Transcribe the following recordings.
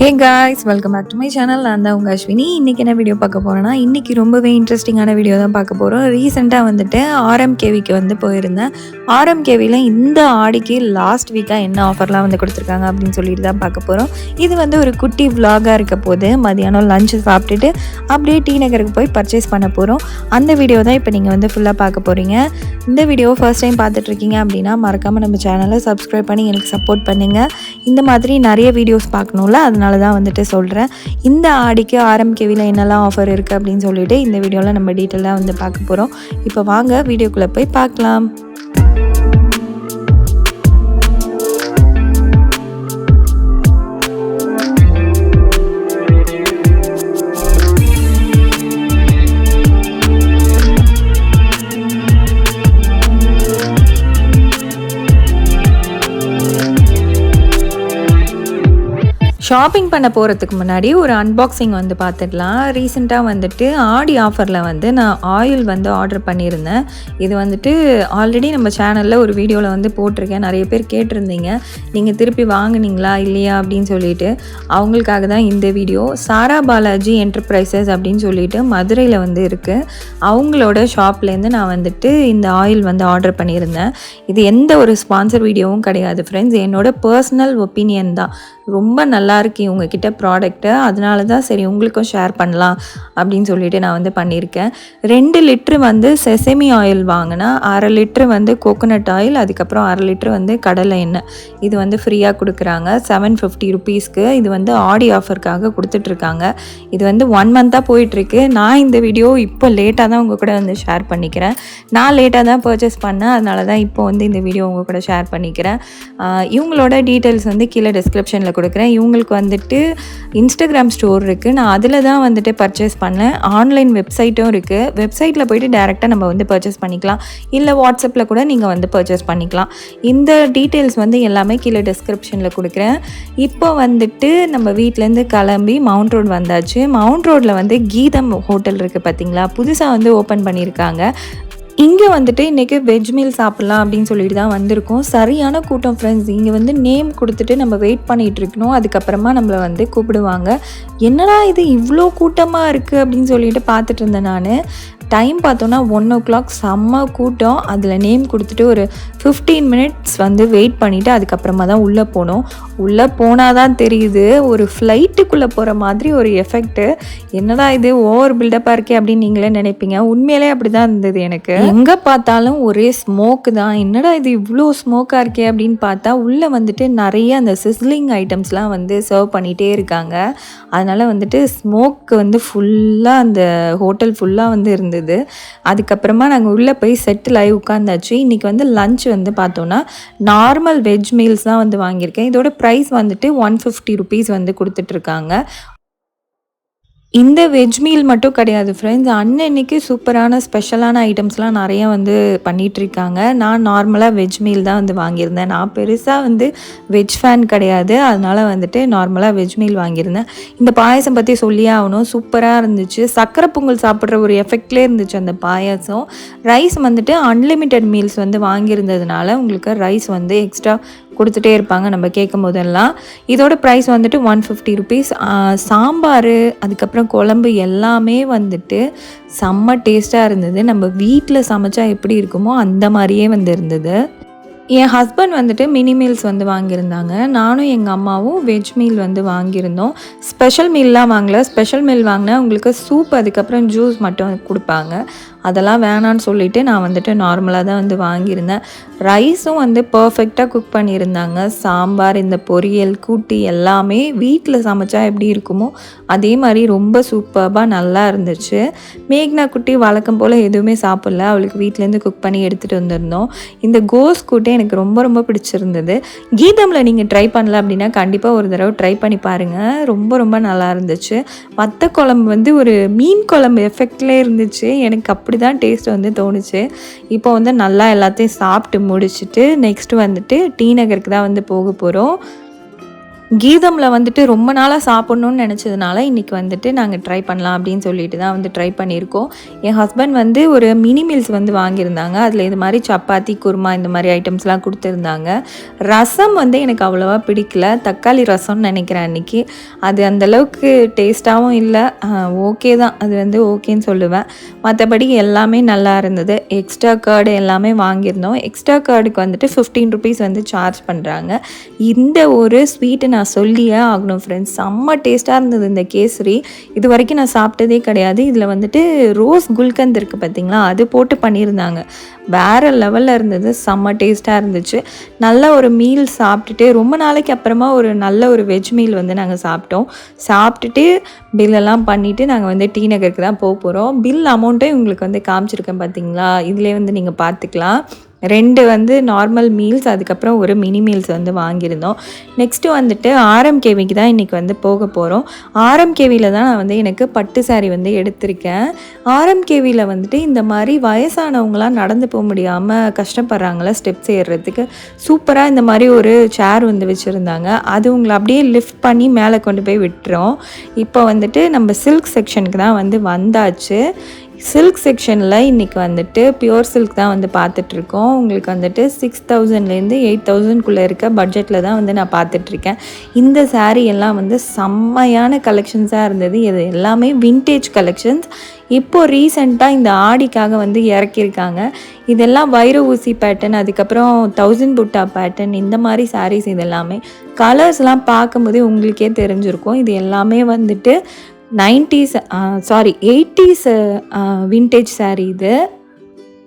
Hey guys welcome back to my channel நான் தான் உங்கள் அஸ்வினி. இன்றைக்கி என்ன வீடியோ பார்க்க போகிறேன்னா இன்றைக்கி ரொம்பவே இன்ட்ரெஸ்டிங்கான வீடியோ தான் பார்க்க போகிறோம் ரீசெண்டாக வந்துட்டு ஆர்எம்கேவிக்கு வந்து போயிருந்தேன். ஆர்எம்கேவியில் இந்த ஆடிக்கு லாஸ்ட் வீக்காக என்ன ஆஃபர்லாம் வந்து கொடுத்துருக்காங்க அப்படின்னு சொல்லிட்டு தான் பார்க்க போகிறோம் இது வந்து ஒரு குட்டி விலாகாக இருக்க போது மதியானம் லஞ்சு சாப்பிட்டுட்டு அப்படியே டி நகருக்கு போய் பர்ச்சேஸ் பண்ண போகிறோம் அந்த வீடியோ தான் இப்போ நீங்கள் வந்து ஃபுல்லாக பார்க்க போகிறீங்க இந்த வீடியோ ஃபர்ஸ்ட் டைம் பார்த்துட்ருக்கீங்க அப்படின்னா மறக்காமல் நம்ம சேனலை சப்ஸ்கிரைப் பண்ணி எனக்கு சப்போர்ட் பண்ணுங்கள் இந்த மாதிரி நிறைய வீடியோஸ் பார்க்கணும்ல அதனால தான் வந்துட்டு சொல்கிறேன் இந்த ஆடிக்கு ஆர்எம்கேவியில் என்னெல்லாம் ஆஃபர் இருக்குது அப்படின்னு சொல்லிட்டு இந்த வீடியோவில் நம்ம டீட்டெயிலாக வந்து பார்க்க போகிறோம் இப்போ வாங்க வீடியோக்குள்ளே போய் பார்க்கலாம். ஷாப்பிங் பண்ண போகிறதுக்கு முன்னாடி ஒரு அன்பாக்சிங் வந்து பார்த்துடலாம். ரீசெண்டாக வந்துட்டு ஆடி ஆஃபரில் வந்து நான் ஆயில் வந்து ஆர்டர் பண்ணியிருந்தேன். இது வந்துட்டு ஆல்ரெடி நம்ம சேனலில் ஒரு வீடியோவில் வந்து போட்டிருக்கேன். நிறைய பேர் கேட்டிருந்தீங்க. நீங்கள் திருப்பி வாங்குனீங்களா இல்லையா அப்படின்னு சொல்லிட்டு. அவங்களுக்காக தான் இந்த வீடியோ சாரா பாலாஜி என்டர்பிரைசஸ் அப்படின்னு சொல்லிட்டு மதுரையில் வந்து இருக்குது அவங்களோட ஷாப்லேருந்து நான் வந்துட்டு இந்த ஆயில் வந்து ஆர்டர் பண்ணியிருந்தேன். இது எந்த ஒரு ஸ்பான்சர் வீடியோவும் கிடையாது ஃப்ரெண்ட்ஸ் என்னோட பர்சனல் ஒப்பீனியன் தான். ரொம்ப நல்லா இருக்கு இவங்கக்கிட்ட ப்ராடக்ட்டு அதனால தான் சரி உங்களுக்கும் ஷேர் பண்ணலாம் அப்படின்னு சொல்லிட்டு நான் வந்து பண்ணியிருக்கேன். ரெண்டு லிட்ரு வந்து செசமி ஆயில் வாங்கினா அரை லிட்ரு வந்து கோகோனட் ஆயில் அதுக்கப்புறம் அரை லிட்ரு வந்து கடலை எண்ணெய். இது வந்து ஃப்ரீயாக கொடுக்குறாங்க. செவன் ஃபிஃப்டி ருபீஸ்க்கு இது வந்து ஆடி ஆஃபருக்காக கொடுத்துட்ருக்காங்க. இது வந்து ஒன் மந்த்தாக போயிட்டுருக்கு நான் இந்த வீடியோ இப்போ லேட்டாக தான் உங்கள் கூட வந்து ஷேர் பண்ணிக்கிறேன். நான் லேட்டாக தான் பர்ச்சேஸ் பண்ணேன். அதனால தான் இப்போ வந்து இந்த வீடியோ உங்கள் கூட ஷேர் பண்ணிக்கிறேன். இவங்களோட டீட்டெயில்ஸ் வந்து கீழே டிஸ்கிரிப்ஷனில் கொடுக்குறேன். இவங்களுக்கு வந்துட்டு இன்ஸ்டாகிராம் ஸ்டோர் இருக்குது நான் அதில் தான் வந்துட்டு பர்ச்சேஸ் பண்ணேன். ஆன்லைன் வெப்சைட்டும் இருக்குது வெப்சைட்டில் போயிட்டு டேரெக்டாக நம்ம வந்து பர்ச்சேஸ் பண்ணிக்கலாம். இல்லை வாட்ஸ்அப்பில் கூட நீங்கள் வந்து பர்ச்சேஸ் பண்ணிக்கலாம். இந்த டீட்டெயில்ஸ் வந்து எல்லாமே கீழே டிஸ்கிரிப்ஷனில் கொடுக்குறேன். இப்போ வந்துட்டு நம்ம வீட்டிலேருந்து கிளம்பி மவுண்ட் ரோட் வந்தாச்சு. மவுண்ட் ரோட்டில் வந்து கீதம் ஹோட்டல் இருக்குது பார்த்தீங்களா புதுசாக வந்து ஓப்பன் பண்ணியிருக்காங்க. இங்கே வந்துட்டு இன்றைக்கி வெஜ் மீல் சாப்பிட்லாம் அப்படின்னு சொல்லிட்டு தான் வந்திருக்கோம். சரியான கூட்டம் ஃப்ரெண்ட்ஸ் இங்கே வந்து நேம் கொடுத்துட்டு நம்ம வெயிட் பண்ணிகிட்டு இருக்கணும். அதுக்கப்புறமா நம்மளை வந்து கூப்பிடுவாங்க. என்னடா இது இவ்வளோ கூட்டமாக இருக்குது அப்படின்னு சொல்லிட்டு பார்த்துட்டு இருந்தேன் நான். டைம் பார்த்தோன்னா ஒன் ஓ கிளாக் செம்ம கூட்டம். அதில் நேம் கொடுத்துட்டு ஒரு ஃபிஃப்டீன் மினிட்ஸ் வந்து வெயிட் பண்ணிவிட்டு அதுக்கப்புறமா தான் உள்ளே போனோம். உள்ளே போனால் தான் தெரியுது ஒரு ஃப்ளைட்டுக்குள்ளே போகிற மாதிரி ஒரு எஃபெக்ட்டு என்னடா இது ஓவர் பில்டப்பாக இருக்கே அப்படின்னு நீங்களே நினைப்பீங்க. உண்மையிலே அப்படி தான் இருந்தது எனக்கு. எங்கே பார்த்தாலும் ஒரே ஸ்மோக்கு தான். என்னடா இது இவ்வளோ ஸ்மோக்காக இருக்கே அப்படின்னு பார்த்தா உள்ளே வந்துட்டு நிறைய அந்த சிஸ்லிங் ஐட்டம்ஸ்லாம் வந்து சர்வ் பண்ணிகிட்டே இருக்காங்க. அதனால் வந்துட்டு ஸ்மோக்கு வந்து ஃபுல்லாக அந்த ஹோட்டல் ஃபுல்லாக வந்து இருந்தது. அதுக்கப்புறமா நாங்கள் உள்ளே போய் செட்டில் ஆகி உட்காந்தாச்சு. இன்றைக்கி வந்து லஞ்ச் வந்து பார்த்தோன்னா நார்மல் வெஜ் மீல்ஸ் தான் வந்து வாங்கியிருக்கேன். இதோட ப்ரைஸ் வந்துட்டு ஒன் ஃபிஃப்டி ருபீஸ் வந்து கொடுத்துட்ருக்காங்க இந்த வெஜ் மீல் மட்டும் கிடையாது ஃப்ரெண்ட்ஸ் அன்னன்னைக்கு சூப்பரான ஸ்பெஷலான ஐட்டம்ஸ்லாம் நிறைய வந்து பண்ணிகிட்ருக்காங்க நான் நார்மலாக வெஜ் மீல் தான் வந்து வாங்கியிருந்தேன். நான் பெருசாக வந்து வெஜ் ஃபேன் கிடையாது. அதனால் வந்துட்டு நார்மலாக வெஜ் மீல் வாங்கியிருந்தேன். இந்த பாயசம் பற்றி சொல்லியே ஆகணும். சூப்பராக இருந்துச்சு. சக்கரை பொங்கல் சாப்பிட்ற ஒரு எஃபெக்ட்லேயே இருந்துச்சு அந்த பாயாசம். ரைஸ் வந்துட்டு அன்லிமிட்டெட் மீல்ஸ் வந்து வாங்கியிருந்ததுனால உங்களுக்கு ரைஸ் வந்து எக்ஸ்ட்ரா கொடுத்துட்டே இருப்பாங்க நம்ம கேட்கும் போதெல்லாம் இதோட ப்ரைஸ் வந்துட்டு ஒன் ஃபிஃப்டி ருபீஸ் சாம்பார் அதுக்கப்புறம் குழம்பு எல்லாமே வந்துட்டு செம்ம டேஸ்ட்டாக இருந்தது. நம்ம வீட்டில் சமைச்சா எப்படி இருக்குமோ அந்த மாதிரியே வந்து இருந்தது. என் ஹஸ்பண்ட் வந்துட்டு மினி மீல்ஸ் வந்து வாங்கியிருந்தாங்க. நானும் எங்கள் அம்மாவும் வெஜ் மீல் வந்து வாங்கியிருந்தோம். ஸ்பெஷல் மீல்லாம் வாங்கல. ஸ்பெஷல் மீல் வாங்கினா உங்களுக்கு சூப் அதுக்கப்புறம் ஜூஸ் மட்டும் கொடுப்பாங்க. அதெல்லாம் வேணான்னு சொல்லிட்டு நான் வந்துட்டு நார்மலாக தான் வந்து வாங்கியிருந்தேன். ரைஸும் வந்து பர்ஃபெக்டாக குக் பண்ணியிருந்தாங்க. சாம்பார் இந்த பொரியல் கூட்டி எல்லாமே வீட்டில் சமைச்சா எப்படி இருக்குமோ அதே மாதிரி ரொம்ப சூப்பராக நல்லா இருந்துச்சு. மேக்னா குட்டி வழக்கம் போல் எதுவுமே சாப்பிடல. அவளுக்கு வீட்டிலேருந்து குக் பண்ணி எடுத்துகிட்டு வந்திருந்தோம். இந்த கோஸ் கூட்டே எனக்கு ரொம்ப ரொம்ப பிடிச்சிருந்தது. கீதமில் நீங்கள் ட்ரை பண்ணல அப்படின்னா கண்டிப்பாக ஒரு தடவை ட்ரை பண்ணி பாருங்கள் ரொம்ப ரொம்ப நல்லா இருந்துச்சு. வத்த குழம்பு வந்து ஒரு மீன் குழம்பு எஃபெக்ட்லேயே இருந்துச்சு. எனக்கு அப்படி தான் டேஸ்ட் வந்து தோணுச்சு. இப்போ வந்து நல்லா எல்லாத்தையும் சாப்பிட்டு முடிச்சுட்டு நெக்ஸ்ட் வந்துட்டு டி நகருக்கு தான் வந்து போக போகிறோம் கீதமில் வந்துட்டு ரொம்ப நாளாக சாப்பிட்ணுன்னு நினச்சதுனால இன்றைக்கி வந்துட்டு நாங்கள் ட்ரை பண்ணலாம் அப்படின்னு சொல்லிட்டு தான் வந்து ட்ரை பண்ணியிருக்கோம். என் ஹஸ்பண்ட் வந்து ஒரு மினி மீல்ஸ் வந்து வாங்கியிருந்தாங்க. அதில் இது மாதிரி சப்பாத்தி குருமா இந்த மாதிரி ஐட்டம்ஸ்லாம் கொடுத்துருந்தாங்க. ரசம் வந்து எனக்கு அவ்வளோவா பிடிக்கல. தக்காளி ரசம்னு நினைக்கிறேன் அன்றைக்கி அது அந்தளவுக்கு டேஸ்ட்டாகவும் இல்லை. ஓகே தான். அது வந்து ஓகேன்னு சொல்லுவேன். மற்றபடி எல்லாமே நல்லா இருந்தது. எக்ஸ்ட்ரா கார்டு எல்லாமே வாங்கியிருந்தோம். எக்ஸ்ட்ரா கார்டுக்கு வந்துட்டு ஃபிஃப்டீன் ருபீஸ் வந்து சார்ஜ் பண்ணுறாங்க இந்த ஒரு ஸ்வீட்டு நான் சொல்லியே ஆகணும் ஃப்ரெண்ட்ஸ் செம்ம டேஸ்ட்டாக இருந்தது இந்த கேசரி. இது வரைக்கும் நான் சாப்பிட்டதே கிடையாது. இதில் வந்துட்டு ரோஸ் குல்கந்த் இருக்குது பார்த்தீங்களா அது போட்டு பண்ணியிருந்தாங்க. வேறு லெவலில் இருந்தது. செம்ம டேஸ்ட்டாக இருந்துச்சு. நல்ல ஒரு மீல் சாப்பிட்டுட்டு ரொம்ப நாளைக்கு அப்புறமா ஒரு நல்ல ஒரு வெஜ் மீல் வந்து நாங்கள் சாப்பிட்டோம். சாப்பிட்டுட்டு பில்லெல்லாம் பண்ணிவிட்டு நாங்கள் வந்து டி நகருக்கு தான் போக போகிறோம் பில் அமௌண்ட்டும் உங்களுக்கு வந்து காமிச்சிருக்கேன் பார்த்தீங்களா இதிலே வந்து நீங்கள் பார்த்துக்கலாம் ரெண்டு வந்து நார்மல் மீல்ஸ் அதுக்கப்புறம் ஒரு மினி மீல்ஸ் வந்து வாங்கியிருந்தோம். நெக்ஸ்ட்டு வந்துட்டு ஆர்எம்கேவிக்கு தான் இன்றைக்கி வந்து போக போகிறோம் ஆர்எம்கேவியில் தான் நான் வந்து எனக்கு பட்டு சாரி வந்து எடுத்திருக்கேன். ஆர்எம்கேவியில் வந்துட்டு இந்த மாதிரி வயசானவங்களாம் நடந்து போக முடியாமல் கஷ்டப்படுறாங்களா ஸ்டெப்ஸ் ஏறுறதுக்கு சூப்பராக இந்த மாதிரி ஒரு சேர் வந்து வச்சுருந்தாங்க. அது உங்களை அப்படியே லிஃப்ட் பண்ணி மேலே கொண்டு போய் விட்டுரும். இப்போ வந்துட்டு நம்ம சில்க் செக்ஷனுக்கு தான் வந்து வந்தாச்சு. சில்க் செக்ஷனில் இன்றைக்கி வந்துட்டு பியூர் சில்க் தான் வந்து பார்த்துட்ருக்கோம். உங்களுக்கு வந்துட்டு சிக்ஸ் தௌசண்ட்லேருந்து எயிட் தௌசண்ட்குள்ளே இருக்க பட்ஜெட்டில் தான் வந்து நான் பார்த்துட்ருக்கேன். இந்த சாரீ எல்லாம் வந்து செம்மையான கலெக்ஷன்ஸாக இருந்தது. இது எல்லாமே வின்டேஜ் கலெக்ஷன்ஸ் இப்போது ரீசெண்டாக இந்த ஆடிக்காக வந்து இறக்கியிருக்காங்க. இதெல்லாம் வைர ஊசி பேட்டர்ன் அதுக்கப்புறம் தௌசண்ட் புட்டா பேட்டர்ன் இந்த மாதிரி சாரீஸ் இது எல்லாமே கலர்ஸ்லாம் பார்க்கும்போதே உங்களுக்கே தெரிஞ்சிருக்கும். இது எல்லாமே வந்துட்டு nineties sari eighties vintage sari இது.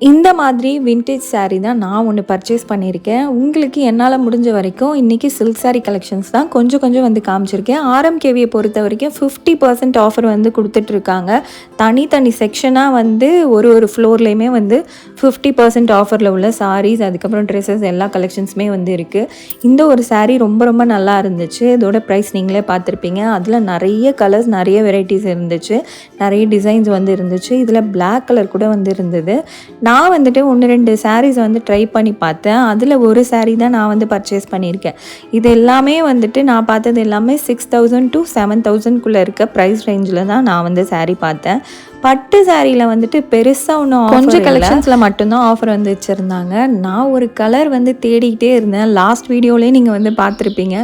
இந்த மாதிரி வின்டேஜ் சாரீ தான் நான் ஒன்று பர்ச்சேஸ் பண்ணியிருக்கேன். உங்களுக்கு என்னால் முடிஞ்ச வரைக்கும் இன்றைக்கி சில்க் சாரீ கலெக்ஷன்ஸ் தான் கொஞ்சம் கொஞ்சம் வந்து காமிச்சிருக்கேன். ஆர்எம்கேவியை பொறுத்த வரைக்கும் ஃபிஃப்டி பர்சன்ட் ஆஃபர் வந்து கொடுத்துட்ருக்காங்க. தனித்தனி செக்ஷனாக வந்து ஒரு ஒரு ஃப்ளோர்லேயுமே வந்து ஃபிஃப்டி பர்சன்ட் ஆஃபரில் உள்ள சாரீஸ் அதுக்கப்புறம் ட்ரெஸ்ஸஸ் எல்லா கலெக்ஷன்ஸுமே வந்து இருக்குது இந்த ஒரு சாரீ ரொம்ப ரொம்ப நல்லா இருந்துச்சு. இதோட ப்ரைஸ் நீங்களே பார்த்துருப்பீங்க. அதில் நிறைய கலர்ஸ் நிறைய வெரைட்டிஸ் இருந்துச்சு. நிறைய டிசைன்ஸ் வந்து இருந்துச்சு. இதில் பிளாக் கலர் கூட வந்து இருந்தது. நான் வந்துட்டு ஒன்று ரெண்டு சாரீஸ் வந்து ட்ரை பண்ணி பார்த்தேன். அதில் ஒரு சாரீ தான் நான் வந்து பர்ச்சேஸ் பண்ணியிருக்கேன். இது எல்லாமே வந்துட்டு நான் பார்த்தது எல்லாமே சிக்ஸ் தௌசண்ட் டு செவன் தௌசண்ட்குள்ளே இருக்க ப்ரைஸ் ரேஞ்சில் தான் நான் வந்து சாரீ பார்த்தேன். பட்டு சாரியில் வந்துட்டு பெருசாக ஒன்றும் கொஞ்சம் கலெக்ஷன்ஸில் மட்டும்தான் ஆஃபர் வந்து வச்சுருந்தாங்க. நான் ஒரு கலர் வந்து தேடிக்கிட்டே இருந்தேன். லாஸ்ட் வீடியோலேயே நீங்கள் வந்து பார்த்துருப்பீங்க.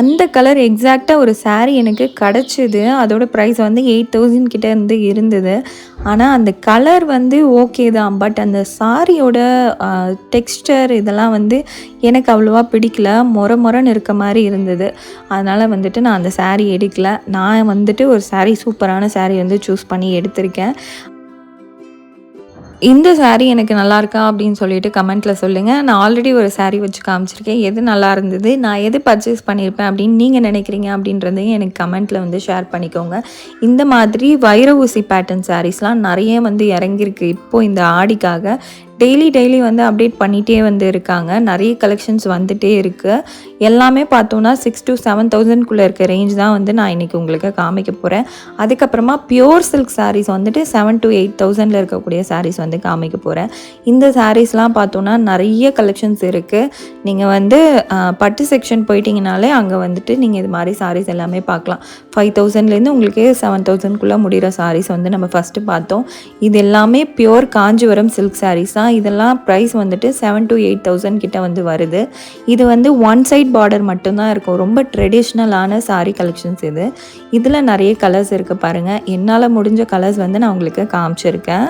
அந்த கலர் எக்ஸாக்டாக ஒரு சாரீ எனக்கு கிடச்சிது. அதோட ப்ரைஸ் வந்து எயிட் தௌசண்ட் கிட்டே இருந்து இருந்தது. ஆனால் அந்த கலர் வந்து ஓகே தான். பட் அந்த சாரியோட டெக்ஸ்டர் இதெல்லாம் வந்து எனக்கு அவ்வளோவா பிடிக்கல. மொர மொரன்னு இருக்க மாதிரி இருந்தது. அதனால் வந்துட்டு நான் அந்த சாரீ எடுக்கல. நான் வந்துட்டு ஒரு சாரீ சூப்பரான சாரீ வந்து சூஸ் பண்ணி எடுத்திருக்கேன். இந்த சாரீ எனக்கு நல்லா இருக்கா அப்படின்னு சொல்லிட்டு கமெண்ட்டில் சொல்லுங்கள் நான் ஆல்ரெடி ஒரு சாரீ வச்சு காமிச்சிருக்கேன். எது நல்லா இருந்தது? நான் எது பர்ச்சேஸ் பண்ணியிருப்பேன் அப்படின்னு நீங்கள் நினைக்கிறீங்க அப்படின்றதையும் எனக்கு கமெண்ட்டில் வந்து ஷேர் பண்ணிக்கோங்க. இந்த மாதிரி வைர ஊசி பேட்டர்ன் சாரீஸ்லாம் நிறைய வந்து இறங்கியிருக்கு. இப்போது இந்த ஆடிக்காக டெய்லி டெய்லி வந்து அப்டேட் பண்ணிகிட்டே வந்து இருக்காங்க. நிறைய கலெக்ஷன்ஸ் வந்துகிட்டே இருக்குது எல்லாமே பார்த்தோன்னா சிக்ஸ் டு செவன் தௌசண்ட்குள்ளே இருக்க ரேஞ்ச் தான் வந்து நான் இன்றைக்கி உங்களுக்கு காமிக்க போகிறேன் அதுக்கப்புறமா பியூர் சில்க் சாரீஸ் வந்துட்டு செவன் டு எயிட் தௌசண்டில் இருக்கக்கூடிய சாரீஸ் வந்து காமிக்க போகிறேன் இந்த சாரீஸ்லாம் பார்த்தோன்னா நிறைய கலெக்ஷன்ஸ் இருக்குது நீங்கள் வந்து பட்டு செக்ஷன் போயிட்டீங்கனாலே அங்கே வந்துட்டு நீங்கள் இது மாதிரி சாரீஸ் எல்லாமே பார்க்கலாம். ஃபைவ் தௌசண்ட்லேருந்து உங்களுக்கு செவன் தௌசண்ட்குள்ளே முடிகிற சாரீஸ் வந்து நம்ம ஃபஸ்ட்டு பார்த்தோம். இது எல்லாமே பியோர் காஞ்சிபுரம் சில்க் சாரீஸ் தான். இதெல்லாம் ப்ரைஸ் வந்துட்டு செவன் டு எயிட் தௌசண்ட் கிட்ட வந்து வருது. இது வந்து ஒன் சைட் பார்டர் மட்டும்தான் இருக்கும். ரொம்ப ட்ரெடிஷ்னலான சாரீ கலெக்ஷன்ஸ் இது. இதில் நிறைய கலர்ஸ் இருக்குது பாருங்கள் என்னால் முடிஞ்ச கலர்ஸ் வந்து நான் உங்களுக்கு காமிச்சிருக்கேன்.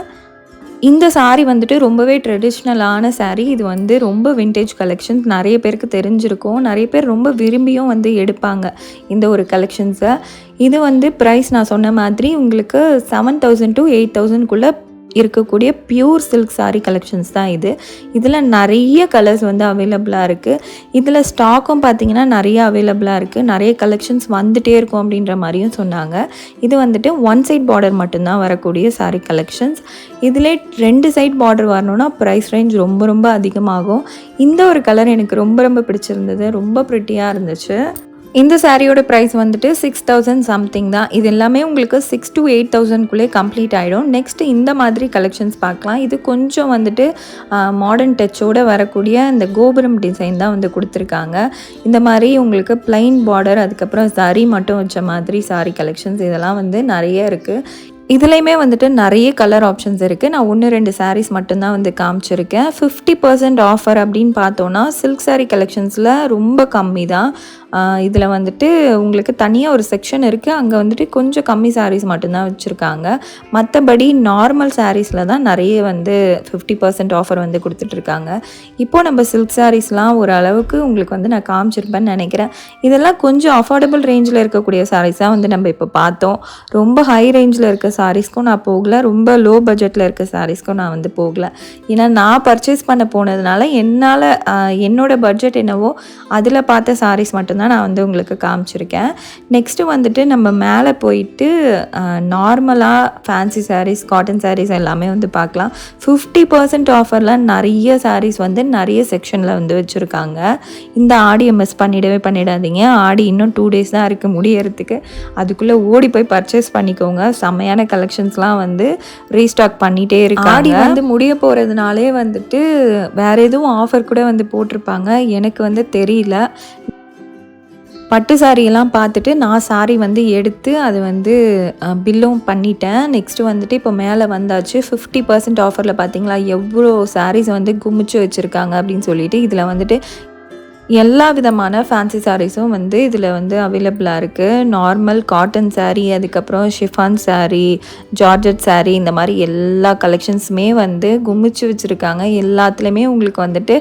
இந்த சாரீ வந்துட்டு ரொம்பவே ட்ரெடிஷ்னலான சாரீ இது வந்து ரொம்ப வின்டேஜ் கலெக்ஷன்ஸ் நிறைய பேருக்கு தெரிஞ்சிருக்கும். நிறைய பேர் ரொம்ப விரும்பியும் வந்து எடுப்பாங்க இந்த ஒரு கலெக்ஷன்ஸை இது வந்து ப்ரைஸ் நான் சொன்ன மாதிரி உங்களுக்கு செவன் தௌசண்ட் டு எயிட் தௌசண்ட்குள்ளே இருக்கக்கூடிய பியூர் சில்க் சாரீ கலெக்ஷன்ஸ் தான் இது. இதில் நிறைய கலர்ஸ் வந்து அவைலபிளாக இருக்குது இதில் ஸ்டாக்கும் பார்த்திங்கன்னா நிறைய அவைலபிளாக இருக்குது நிறைய கலெக்ஷன்ஸ் வந்துகிட்டே இருக்கும் அப்படின்ற மாதிரியும் சொன்னாங்க. இது வந்துட்டு ஒன் சைட் பார்டர் மட்டும்தான் வரக்கூடிய சாரீ கலெக்ஷன்ஸ் இதில் ரெண்டு சைட் பார்டர் வரணும்னா ப்ரைஸ் ரேஞ்ச் ரொம்ப ரொம்ப அதிகமாகும். இந்த ஒரு கலர் எனக்கு ரொம்ப ரொம்ப பிடிச்சிருந்தது. ரொம்ப ப்ரிட்டியாக இருந்துச்சு. இந்த சாரியோட ப்ரைஸ் வந்துட்டு சிக்ஸ் தௌசண்ட் சம்திங் தான். இது எல்லாமே உங்களுக்கு சிக்ஸ் டு எயிட் தௌசண்ட்குள்ளே கம்ப்ளீட் ஆகிடும் நெக்ஸ்ட்டு இந்த மாதிரி கலெக்ஷன்ஸ் பார்க்கலாம். இது கொஞ்சம் வந்துட்டு மாடர்ன் டச்சோட வரக்கூடிய இந்த கோபுரம் டிசைன் தான் வந்து கொடுத்துருக்காங்க. இந்த மாதிரி உங்களுக்கு பிளைன் பார்டர் அதுக்கப்புறம் சாரி மட்டும் வச்ச மாதிரி சாரி கலெக்ஷன்ஸ் இதெல்லாம் வந்து நிறைய இருக்குது இதுலேயுமே வந்துட்டு நிறைய கலர் ஆப்ஷன்ஸ் இருக்குது நான் ஒன்று ரெண்டு சாரீஸ் மட்டும்தான் வந்து காமிச்சிருக்கேன். ஃபிஃப்டி பர்சன்ட் ஆஃபர் அப்படின்னு பார்த்தோன்னா சில்க் சாரீ கலெக்ஷன்ஸில் ரொம்ப கம்மி தான். இதில் வந்துட்டு உங்களுக்கு தனியாக ஒரு செக்ஷன் இருக்குது அங்கே வந்துட்டு கொஞ்சம் கம்மி சாரீஸ் மட்டும்தான் வச்சுருக்காங்க. மற்றபடி நார்மல் சாரீஸில் தான் நிறைய வந்து ஃபிஃப்டி பர்சன்ட் ஆஃபர் வந்து கொடுத்துட்ருக்காங்க இப்போது நம்ம சில்க் சாரீஸ்லாம் ஓரளவுக்கு உங்களுக்கு வந்து நான் காமிச்சிருப்பேன்னு நினைக்கிறேன். இதெல்லாம் கொஞ்சம் அஃபோர்டபுள் ரேஞ்சில் இருக்கக்கூடிய சாரீஸாக தான் வந்து நம்ம இப்போ பார்த்தோம். ரொம்ப ஹை ரேஞ்சில் இருக்க சாரீஸ்க்கும் நான் போகல. ரொம்ப லோ பட்ஜெட்டில் இருக்க சாரீஸ்க்கும் நான் வந்து போகல. ஏன்னா நான் பர்ச்சேஸ் பண்ண போனதுனால என்னால் என்னோட பட்ஜெட் என்னவோ அதில் பார்த்த சாரீஸ் மட்டும்தான் நான் வந்து உங்களுக்கு காமிச்சிருக்கேன். நெக்ஸ்ட்டு வந்துட்டு நம்ம மேலே போயிட்டு நார்மலாக ஃபேன்சி சாரீஸ் காட்டன் சாரீஸ் எல்லாமே வந்து பார்க்கலாம். ஃபிஃப்டி பர்சன்ட் ஆஃபரில் நிறைய சாரீஸ் வந்து நிறைய செக்ஷனில் வந்து வச்சுருக்காங்க. இந்த ஆடியை மிஸ் பண்ணிடவே பண்ணிடாதீங்க. ஆடி இன்னும் டூ டேஸ் தான் இருக்குது முடியறதுக்கு. அதுக்குள்ளே ஓடி போய் பர்ச்சேஸ் பண்ணிக்கோங்க. செம்மையான கலெக்ஷன்ஸ்லாம் வந்து ரீஸ்டாக் பண்ணிகிட்டே இருக்கு ஆடி வந்து முடிய போகிறதுனாலே வந்துட்டு வேறு எதுவும் ஆஃபர் கூட வந்து போட்டிருப்பாங்க. எனக்கு வந்து தெரியல. பட்டு சாரியெல்லாம் பார்த்துட்டு நான் சாரி வந்து எடுத்து அது வந்து பில்லும் பண்ணிட்டேன். நெக்ஸ்ட்டு வந்துட்டு இப்போ மேலே வந்தாச்சு. ஃபிஃப்டி பர்சன்ட் ஆஃபரில் பார்த்தீங்களா? எவ்வளோ சாரீஸ் வந்து குமிச்சு வச்சுருக்காங்க அப்படின்னு சொல்லிட்டு இதில் வந்துட்டு எல்லா விதமான ஃபேன்சி சாரீஸும் வந்து இதில் வந்து அவைலபிளாக இருக்குது நார்மல் காட்டன் சாரீ அதுக்கப்புறம் ஷிஃபான் சாரீ ஜார்ஜட் சாரீ இந்த மாதிரி எல்லா கலெக்ஷன்ஸுமே வந்து குமிச்சு வச்சுருக்காங்க. எல்லாத்துலேயுமே உங்களுக்கு வந்துட்டு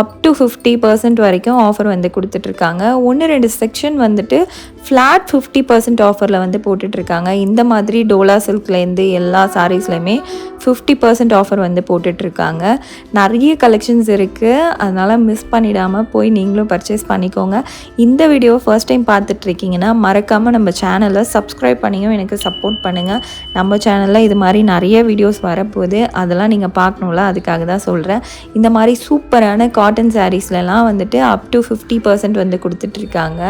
அப் டு ஃபிஃப்டி பர்சன்ட் வரைக்கும் ஆஃபர் வந்து கொடுத்துட்ருக்காங்க. ஒன்று ரெண்டு செக்ஷன் வந்துட்டு ஃப்ளாட் ஃபிஃப்டி பர்சன்ட் ஆஃபரில் வந்து போட்டுட்ருக்காங்க. இந்த மாதிரி டோலா சில்க்லேருந்து எல்லா சாரீஸ்லையுமே ஃபிஃப்டி பர்சன்ட் ஆஃபர் வந்து போட்டுட்ருக்காங்க. நிறைய கலெக்ஷன்ஸ் இருக்குது அதனால் மிஸ் பண்ணிடாமல் போய் நீங்கள் நீங்களும் பர்ச்சேஸ் பண்ணிக்கோங்க. இந்த வீடியோ ஃபர்ஸ்ட் டைம் பார்த்துட்ருக்கீங்கன்னா மறக்காமல் நம்ம சேனலை சப்ஸ்கிரைப் பண்ணியும் எனக்கு சப்போர்ட் பண்ணுங்கள் நம்ம சேனலில் இது மாதிரி நிறைய வீடியோஸ் வரப்போகுது. அதெல்லாம் நீங்கள் பார்க்கணும்ல அதுக்காக தான் சொல்கிறேன் இந்த மாதிரி சூப்பரான காட்டன் சாரீஸ்லலாம் வந்துட்டு அப் டு ஃபிஃப்டி பர்சன்ட் வந்து கொடுத்துட்ருக்காங்க.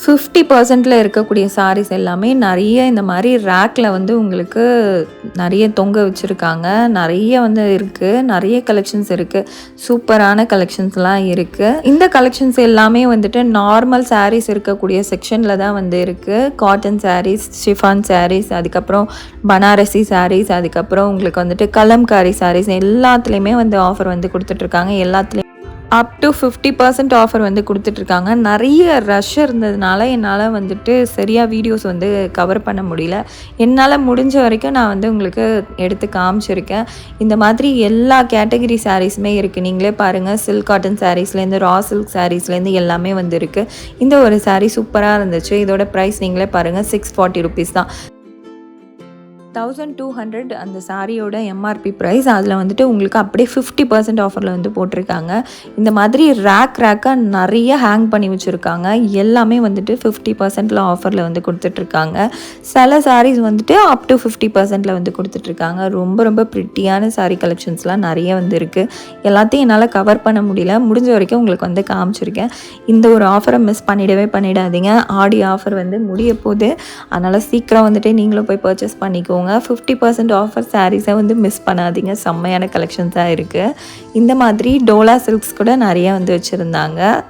ஃபிஃப்டி பர்சன்டில் இருக்கக்கூடிய சாரீஸ் எல்லாமே நிறைய இந்த மாதிரி ரேக்கில் வந்து உங்களுக்கு நிறைய தொங்க வச்சுருக்காங்க. நிறைய வந்து இருக்குது நிறைய கலெக்ஷன்ஸ் இருக்குது சூப்பரான கலெக்ஷன்ஸ்லாம் இருக்குது இந்த கலெக்ஷன்ஸ் எல்லாமே வந்துட்டு நார்மல் சாரீஸ் இருக்கக்கூடிய செக்ஷனில் தான் வந்து இருக்குது காட்டன் சாரீஸ் ஷிஃபான் சாரீஸ் அதுக்கப்புறம் பனாரசி சாரீஸ் அதுக்கப்புறம் உங்களுக்கு வந்துட்டு கலம்காரி சாரீஸ் எல்லாத்துலேயுமே வந்து ஆஃபர் வந்து கொடுத்துட்ருக்காங்க எல்லாத்துலேயும் up to fifty percent offer வந்து கொடுத்துட்ருக்காங்க. நிறைய ரஷ் இருந்ததுனால என்னால் வந்துட்டு சரியாக வீடியோஸ் வந்து கவர் பண்ண முடியல. என்னால் முடிஞ்ச வரைக்கும் நான் வந்து உங்களுக்கு எடுத்து காமிச்சிருக்கேன். இந்த மாதிரி எல்லா கேட்டகரி சாரீஸுமே இருக்குது நீங்களே பாருங்கள் சில்க் காட்டன் சாரீஸ்லேருந்து ரா சில்க் சாரீஸ்லேருந்து எல்லாமே வந்து இருக்குது இந்த ஒரு சாரீ சூப்பராக இருந்துச்சு. இதோட ப்ரைஸ் நீங்களே பாருங்கள் சிக்ஸ் ஃபார்ட்டி ருபீஸ் தான். தௌசண்ட் டூ ஹண்ட்ரட் அந்த சாரியோட எம்ஆர்பி ப்ரைஸ் அதில் வந்துட்டு உங்களுக்கு அப்படியே ஃபிஃப்டி பர்சன்ட் ஆஃபரில் வந்து போட்டிருக்காங்க. இந்த மாதிரி ரேக் ரேக்காக நிறைய ஹேங் பண்ணி வச்சுருக்காங்க. எல்லாமே வந்துட்டு ஃபிஃப்டி பர்சன்டில் ஆஃபரில் வந்து கொடுத்துட்ருக்காங்க. சில சாரீஸ் வந்துட்டு அப் டு ஃபிஃப்டி பர்சன்டில் வந்து கொடுத்துட்ருக்காங்க. ரொம்ப ரொம்ப ப்ரிட்டியான சாரீ கலெக்ஷன்ஸ்லாம் நிறைய வந்து இருக்குது எல்லாத்தையும் என்னால் கவர் பண்ண முடியல. முடிஞ்ச வரைக்கும் உங்களுக்கு வந்து காமிச்சிருக்கேன். இந்த ஒரு ஆஃபரை மிஸ் பண்ணிடவே பண்ணிடாதீங்க. ஆடி ஆஃபர் வந்து முடிய போகுது அதனால் சீக்கிரம் வந்துட்டு நீங்களும் போய் பர்ச்சேஸ் பண்ணிக்கோங்க. ஃபிஃப்டி பர்சன்ட் ஆஃபர் சாரீஸை வந்து மிஸ் பண்ணாதீங்க. செம்மையான கலெக்ஷன்ஸாக இருக்குது இந்த மாதிரி டோலா சில்க்ஸ் கூட நிறைய வந்து வச்சுருந்தாங்க.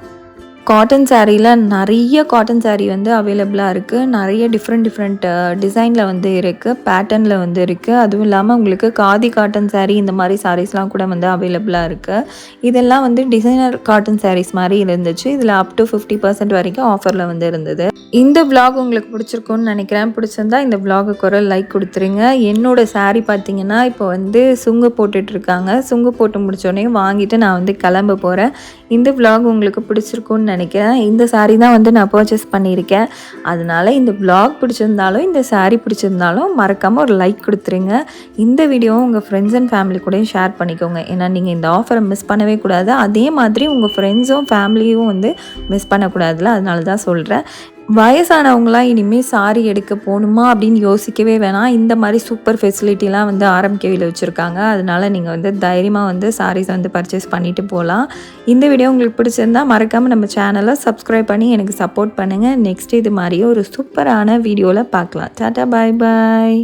காட்டன் சாரியில் நிறைய காட்டன் saree வந்து அவைலபிளாக இருக்குது நிறைய டிஃப்ரெண்ட் டிஃப்ரெண்ட் டிசைனில் வந்து இருக்குது பேட்டர்னில் வந்து இருக்குது அதுவும் இல்லாமல் உங்களுக்கு காதி காட்டன் saree இந்த மாதிரி சாரீஸ்லாம் கூட வந்து அவைலபிளாக இருக்குது இதெல்லாம் வந்து டிசைனர் காட்டன் சாரீஸ் மாதிரி இருந்துச்சு. இதில் அப் டு ஃபிஃப்டி பர்சன்ட் வரைக்கும் ஆஃபரில் வந்து இருந்தது. இந்த விளாக் உங்களுக்கு பிடிச்சிருக்கும்னு நினைக்கிறேன். பிடிச்சிருந்தா இந்த விளாகுக்கு ஒரு லைக் கொடுத்துருங்க. என்னோட சாரீ பார்த்தீங்கன்னா இப்போ வந்து சுங்கு போட்டுட்ருக்காங்க சுங்கு போட்டு முடிச்சோடனே வாங்கிட்டு நான் வந்து கிளம்ப போகிறேன் இந்த விளாக் உங்களுக்கு பிடிச்சிருக்கும்னு நினைக்கிறேன். இந்த saree தான் வந்து நான் பர்ச்சேஸ் பண்ணியிருக்கேன். அதனால இந்த பிளாக் பிடிச்சிருந்தாலும் இந்த saree பிடிச்சிருந்தாலும் மறக்காமல் ஒரு லைக் கொடுத்துருங்க. இந்த வீடியோவும் உங்கள் ஃப்ரெண்ட்ஸ் அண்ட் ஃபேமிலி கூடயும் ஷேர் பண்ணிக்கோங்க. ஏன்னா நீங்கள் இந்த ஆஃபரை மிஸ் பண்ணவே கூடாது. அதே மாதிரி உங்கள் ஃப்ரெண்ட்ஸும் ஃபேமிலியும் வந்து மிஸ் பண்ணக்கூடாதுல அதனால தான் சொல்கிறேன் வயசானவங்களாம் இனிமேல் சாரி எடுக்க போகணுமா அப்படின்னு யோசிக்கவே வேணாம். இந்த மாதிரி சூப்பர் ஃபெசிலிட்டிலாம் வந்து ஆரம்பிக்கவியில் வச்சுருக்காங்க. அதனால நீங்கள் வந்து தைரியமாக வந்து சாரீஸ் வந்து பர்ச்சேஸ் பண்ணிவிட்டு போகலாம் இந்த வீடியோ உங்களுக்கு பிடிச்சிருந்தா மறக்காமல் நம்ம சேனலை சப்ஸ்கிரைப் பண்ணி எனக்கு சப்போர்ட் பண்ணுங்கள் நெக்ஸ்ட் இது மாதிரியே ஒரு சூப்பரான வீடியோவில் பார்க்கலாம். டாட்டா பாய் பாய்